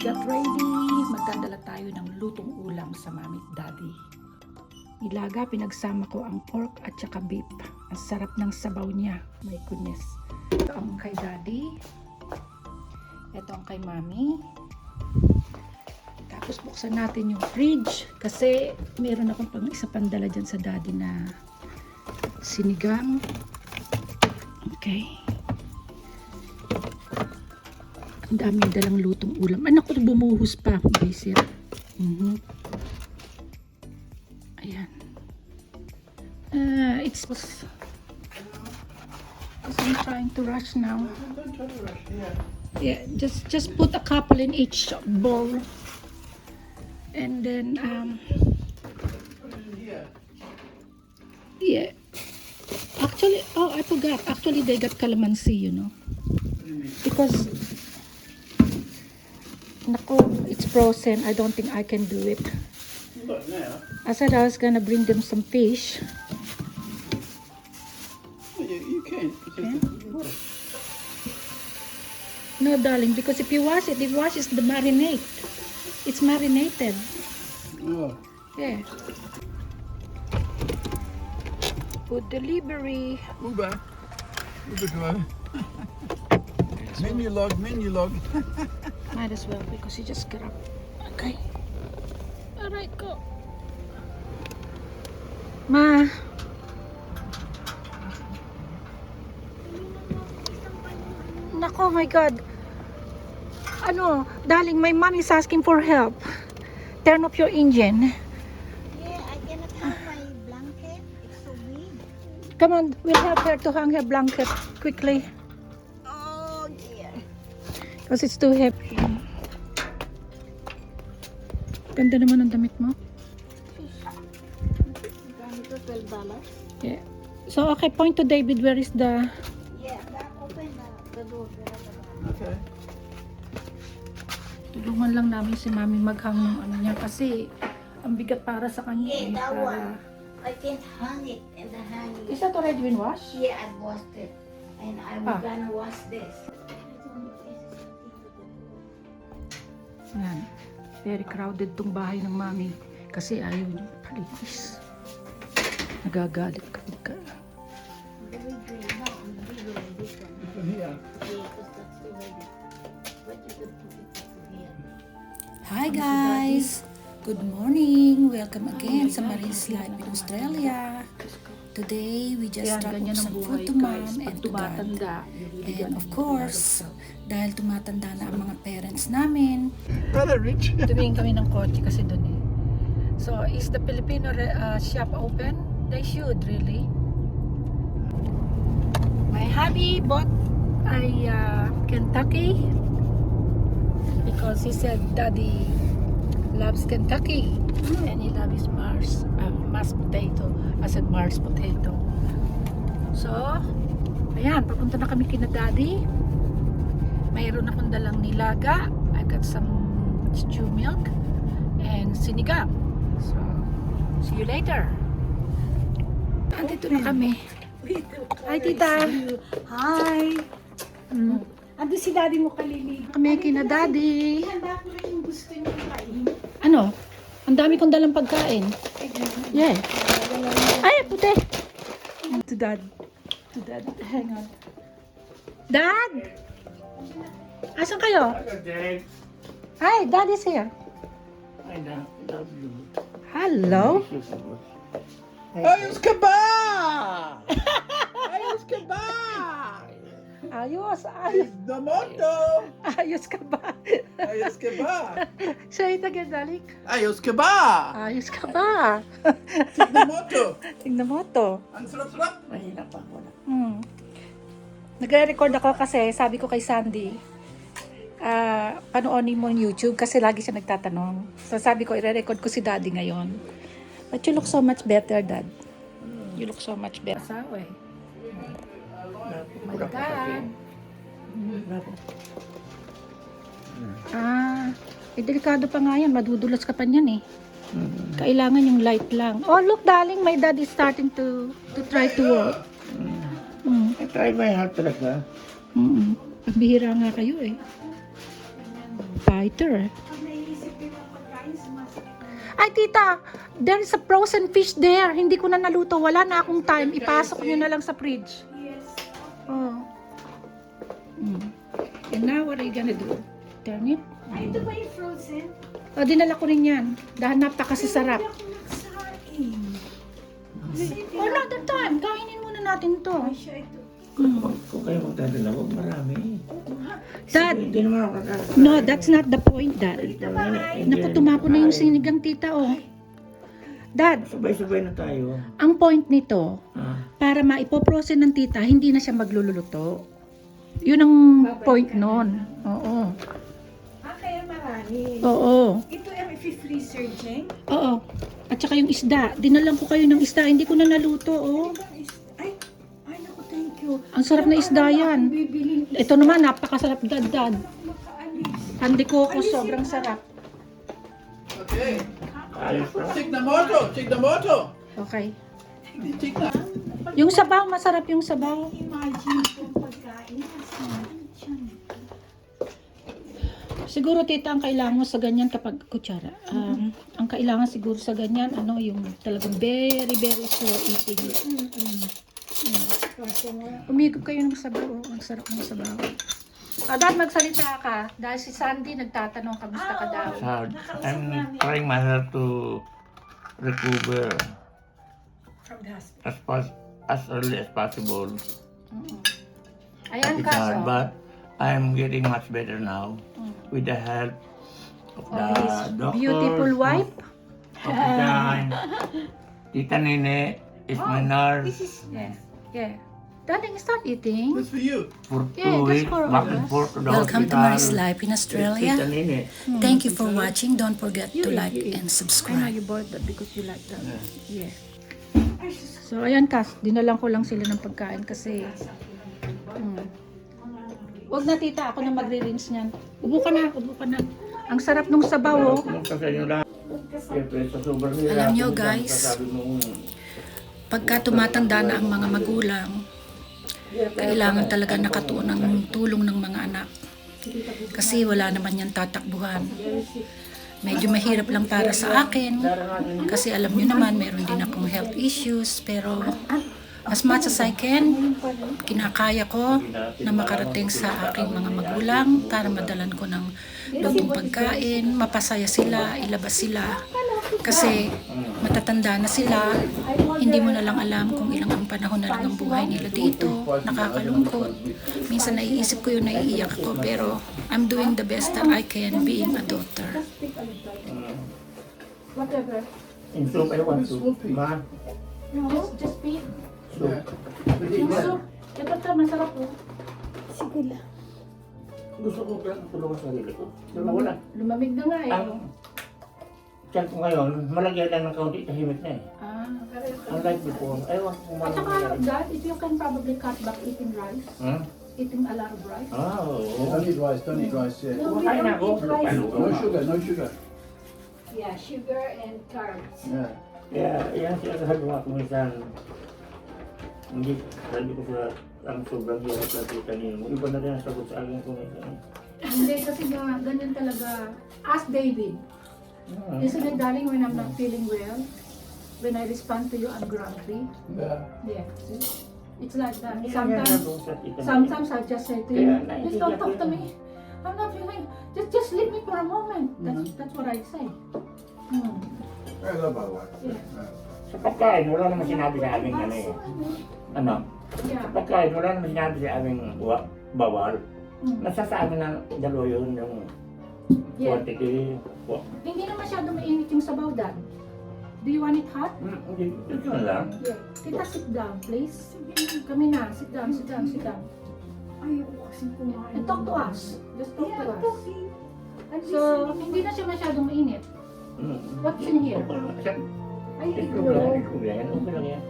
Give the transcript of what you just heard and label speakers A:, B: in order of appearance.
A: got ready. Magdadala tayo ng lutong ulam sa mami at daddy. Ilaga, pinagsama ko ang pork at saka beef. Ang sarap ng sabaw niya. My goodness. Ito ang kay daddy. Ito ang kay mami. Tapos buksan natin yung fridge kasi meron akong pang isa pandala dyan sa daddy na sinigang. Okay. Ang dami dalang lutong ulam. Ay, naku, bumuhos pa. Basic. Mhm. Ayan. Uh, it's... Because I'm trying to rush now.
B: Don't try to rush here.
A: Yeah, just just put a couple in each bowl. And then, um, yeah. Actually, oh, I forgot. Actually, they got calamansi, you know. Because, naku, it's frozen. I don't think I can do it. I said I was gonna bring them some fish.
B: Well, you, you can. Because. Hmm?
A: No, darling, because if you wash it, it washes the marinade. It's marinated.
B: Oh.
A: Yeah. Food delivery.
B: Uber. Uber driver. menu log, menu log.
A: Might as well because you just get up. Okay. Alright, go. Ma. Nako, my God. Ano, darling, my mom is asking for help. Turn off your engine.
C: Yeah, I cannot have my blanket. It's so big.
A: Come on, we'll help her to hang her blanket quickly. Because it's too heavy. Ganda naman ang damit mo.
C: Ganito, twelve dollars.
A: Yeah. So, okay, point to David. Where is the...
C: Yeah, that open the, the door.
B: Okay.
A: Tulungan lang namin si Mami maghang ng ano niya kasi ang bigat para sa kanya.
C: Yeah,
A: eh,
C: that
A: para-
C: one. I can't hang it in the hanging.
A: Is that already been washed?
C: Yeah, I washed it. And I'm
A: Ah.
C: gonna wash this.
A: Yan. Very crowded tong bahay ng Mami kasi ayaw niya palinis. Nagagalit ka. ka.
D: Hi guys! Good morning! Welcome again sa Marie's Life in Australia. Today, we just
A: Kaya
D: up
A: ang
D: some food to
A: guys.
D: mom
A: Pag
D: and to dad. And of course, dahil tumatanda na ang mga parents namin,
B: Brother Rich.
A: Tumingin kami ng kotse kasi doon eh. So, is the Filipino re- uh, shop open? They should, really. My hubby bought a uh, Kentucky because he said daddy loves Kentucky and he loves Mars, uh, mashed potato. I said Mars potato. So, ayan, papunta na kami kina daddy. Mayroon akong dalang nilaga. I got some stew milk and sinigang. So, see you later. Andito na kami. Hi, tita.
C: Hi!
A: Mm.
C: Ando si daddy mo kalili.
A: Kami kina daddy.
C: Handa ko rin yung gusto niyo kain.
A: Ano? Ang dami kong dalang pagkain. Yeah. Ay, puti. To dad. To dad. Hang on. Dad! Asan kayo? Hi, dad is here.
B: I. Love you.
A: Hello.
B: Ayos ka ba? Ayos ka ba?
A: Ayos, ayos,
B: Is the motto.
A: ayos ka ba?
B: Ayos ka ba?
A: Say it again, Dalik.
B: Ayos ka ba?
A: Ayos ka ba?
B: Is the motto.
A: Tingnan mo to.
B: Ang sarap-sarap. Mahina pa ako na.
A: Hmm. Nagre-record ako kasi sabi ko kay Sandy, ah, panoonin mo yung YouTube kasi lagi siya nagtatanong. So sabi ko, i-record ko si Daddy ngayon. But you look so much better, Dad. You look so much better. Asawa eh. My God. Ah, eh, delikado pa nga yan. Madudulas ka pa niyan eh. Kailangan yung light lang. Oh, look, darling, my dad is starting to to try to work. Mm.
B: I tried my heart talaga.
A: Mm. Pagbihira nga kayo eh. fighter. Ay, tita, there is a frozen fish there. Hindi ko na naluto. Wala na akong time. Ipasok nyo na lang sa fridge. Oh. Mm. And now, what are you gonna do? Turn it?
C: Ay, ito ba yung frozen?
A: O, dinala ko rin yan. Dahil napakasasarap.
C: Hindi ako nagsaing.
A: Wala the time. Kainin muna natin to.
C: Ay, siya ito.
A: Mm.
E: Kung kayo magdadala, huwag marami.
A: Dad,
E: Hindi naman ako kakasal.
A: no, that's not the point, Dad. Naku, tumapo na yung sinigang tita, oh. Dad,
E: Sabay-sabay na tayo.
A: ang point nito,
E: Ah,
A: para maipoprose ng tita, hindi na siya magluluto. Yun ang point nun. Oo.
C: Ah, kaya marami.
A: Oo.
C: Ito yung freezer, Jeng.
A: Oo. At saka yung isda. Dinalan ko kayo ng isda. Hindi ko na naluto, oh.
C: Ay, ay, naku, thank you.
A: Ang sarap na isda yan. Ito naman, napakasarap dad-dad.
C: makaalis.
A: Handi ko sobrang sarap.
B: Okay.
E: ayos na.
B: Tignamoto, tignamoto.
A: Okay.
B: Hindi tigna.
A: Yung sabaw, masarap yung sabaw.
C: Imagine?
A: Siguro tita, ang kailangan mo sa ganyan kapag kutsara. Um, ang kailangan siguro sa ganyan, ano, yung talagang very, very slow eating. Mm. Umigop kayo ng sabaw. oh. Ang sarap ng sabaw. Ah, dad, magsalita ka. Dahil si Sandy nagtatanong, kamusta ka daw?
E: It's hard. I'm trying myself to recover
C: From the hospital.
E: as as early as possible.
A: Mm-mm. Ayan
E: It's
A: ka,
E: hard,
A: so.
E: but I'm getting much better now
A: Mm.
E: with the help of the
A: his
E: doctors.
A: beautiful wife.
E: Of the Tita Nene is my nurse
C: This is
A: Yeah. Yeah. Darling, start eating.
B: That's for you.
E: for
A: Yeah,
E: two weeks,
A: for
E: back and forth to the
D: Welcome to
E: hospital.
D: Maris Life in Australia.
E: Nene.
D: Thank you for watching. Don't forget
A: You
D: to like
A: eat.
D: and
A: I know
D: subscribe.
A: you bought that because you like that. Yeah. So, ayan Kas, dinalang ko lang sila ng pagkain kasi mm. Wag na tita, ako na magre-rinse niyan. Ubo ka na, ubo ka na. Ang sarap nung sabaw, oh.
D: Alam nyo, guys,
E: mo,
D: Pagka tumatanda na ang mga magulang, kailangan talaga nakatuon ng tulong ng mga anak. Kasi wala naman yan tatakbuhan. Medyo mahirap lang para sa akin. Kasi alam nyo naman, meron din akong health issues. Pero as much as I can, kinakaya ko na makarating sa aking mga magulang para madalan ko ng lutong pagkain, mapasaya sila, ilabas sila. Kasi matatanda na sila, hindi mo na lang alam kung ilang ang panahon na lang ang buhay nila dito. Nakakalungkot. Minsan naiisip ko yun, naiiyak ako. Pero I'm doing the best that I can being a daughter.
A: Whatever.
E: in soup, I want to. Ma,
A: Just, just beat.
E: Soup.
A: Yung soup. Ito to, masarap oh.
C: Sige lang.
E: Gusto ko lang tulungan sa sarili ko. Pero wala.
A: Lumamig na nga eh.
E: Ang tiyan ko ngayon, malagyan lang ng kaunti, tahimik na eh.
A: Ah.
E: Unlike before, ayaw ko
A: At saka. Dad, if you can probably cut back eating rice,
E: Hmm?
A: eating a lot of rice.
E: Ah, oo.
B: Don't need rice, don't need rice, yeah.
A: No, we
E: Kumakain
A: don't
E: ako.
A: eat rice.
B: No sugar, no sugar.
C: Yeah, sugar and carbs.
B: Yeah.
E: Kaya, yan siya nagawa ko minsan. Hindi, sabi ko sa ang sobrang hirap na kita niyo. Iba na rin ang sagot sa akin ko minsan.
A: Hindi kasi nga, ganyan talaga. Ask David.
E: Ah.
A: Isn't it, darling, when I'm not feeling well, when I respond to you, I'm grumpy?
B: Yeah.
A: Yeah, see? It's like that. Sometimes, sometimes I just say to you, just don't talk to me. I'm not feeling, just, just leave me for a moment. That's, that's what I say. Hmm.
B: I love my wife.
A: Yeah.
E: Sa pagkain, wala naman sinabi sa amin ano eh. Ano? Sa pagkain, wala naman sinabi sa amin wa- bawal.
A: Hmm.
E: Nasa sa amin na dalawa yun, yung
A: Yeah.
E: quantity. Wa-
A: Hindi na masyado mainit yung sabaw, Dad. Do you want it hot?
E: Hmm, Hindi, ito na lang.
A: Yeah. Tita, sit down, please. Kami na. Sit down, sit down, sit down.
C: Ayoko kasi kumain.
A: And talk to us. Just talk
C: Yeah,
A: to us.
C: talking. I'm
A: So, hindi na siya masyadong mainit.
E: Hmm.
A: What's in here?
E: Okay lang. Siya-
A: Ay,
E: Ito lang,
A: itlog.
E: ito lang yan. Okay lang yan.